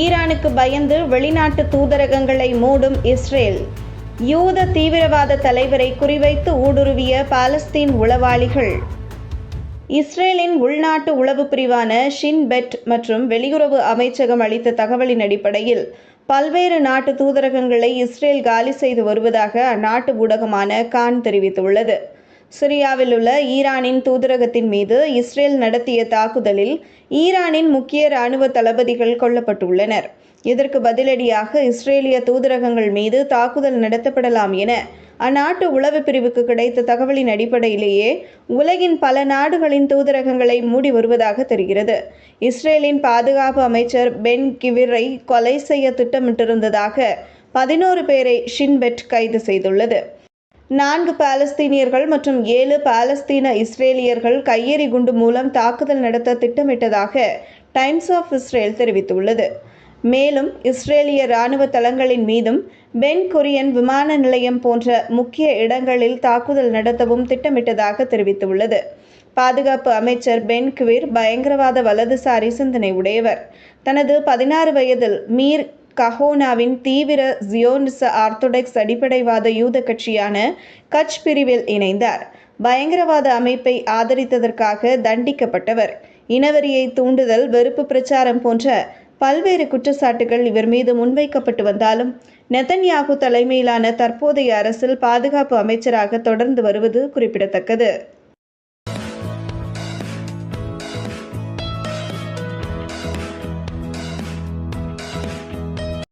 ஈரானுக்கு பயந்து வெளிநாட்டு தூதரகங்களை மூடும் இஸ்ரேல். யூத தீவிரவாத தலைவரை குறிவைத்து ஊடுருவிய பாலஸ்தீன் உளவாளிகள். இஸ்ரேலின் உள்நாட்டு உளவு பிரிவான ஷின் பெட் மற்றும் வெளியுறவு அமைச்சகம் அளித்த தகவலின் அடிப்படையில் பல்வேறு நாட்டு தூதரகங்களை இஸ்ரேல் காலி செய்து வருவதாக அந்நாட்டு ஊடகமான கான் தெரிவித்துள்ளது. சிரியாவில் உள்ள ஈரானின் தூதரகத்தின் மீது இஸ்ரேல் நடத்திய தாக்குதலில் ஈரானின் முக்கிய இராணுவ தளபதிகள் கொல்லப்பட்டுள்ளனர். இதற்கு பதிலடியாக இஸ்ரேலிய தூதரகங்கள் மீது தாக்குதல் நடத்தப்படலாம் என அந்நாட்டு உளவு பிரிவுக்கு கிடைத்த தகவலின் அடிப்படையிலேயே உலகின் பல நாடுகளின் தூதரகங்களை மூடி வருவதாக தெரிகிறது. இஸ்ரேலின் பாதுகாப்பு அமைச்சர் பென் கிவிரை கொலை செய்ய திட்டமிட்டிருந்ததாக பதினோரு பேரை ஷின்பெட் கைது செய்துள்ளது. நான்கு பாலஸ்தீனியர்கள் மற்றும் ஏழு பாலஸ்தீன இஸ்ரேலியர்கள் கையெறி குண்டு மூலம் தாக்குதல் நடத்த திட்டமிட்டதாக டைம்ஸ் ஆஃப் இஸ்ரேல் தெரிவித்துள்ளது. மேலும் இஸ்ரேலிய இராணுவ தளங்களின் மீதும் பென் கொரியன் விமான நிலையம் போன்ற முக்கிய இடங்களில் தாக்குதல் நடத்தவும் திட்டமிட்டதாக தெரிவித்துள்ளது. பாதுகாப்பு அமைச்சர் பென் குவிர் பயங்கரவாத வலதுசாரி சிந்தனை உடையவர் தனது பதினாறு வயதில் மீர் கஹோனாவின் தீவிர ஜியோனிச ஆர்த்தோடக்ஸ் அடிப்படைவாத யூத கட்சியான கட்ச் பிரிவில் இணைந்தார். பயங்கரவாத அமைப்பை ஆதரித்ததற்காக தண்டிக்கப்பட்டவர். இனவரியை தூண்டுதல் வெறுப்பு பிரச்சாரம் போன்ற பல்வேறு குற்றச்சாட்டுகள் இவர் மீது முன்வைக்கப்பட்டு வந்தாலும் நெதன்யாகு தலைமையிலான தற்போதைய அரசில் பாதுகாப்பு அமைச்சராக தொடர்ந்து வருவது குறிப்பிடத்தக்கது.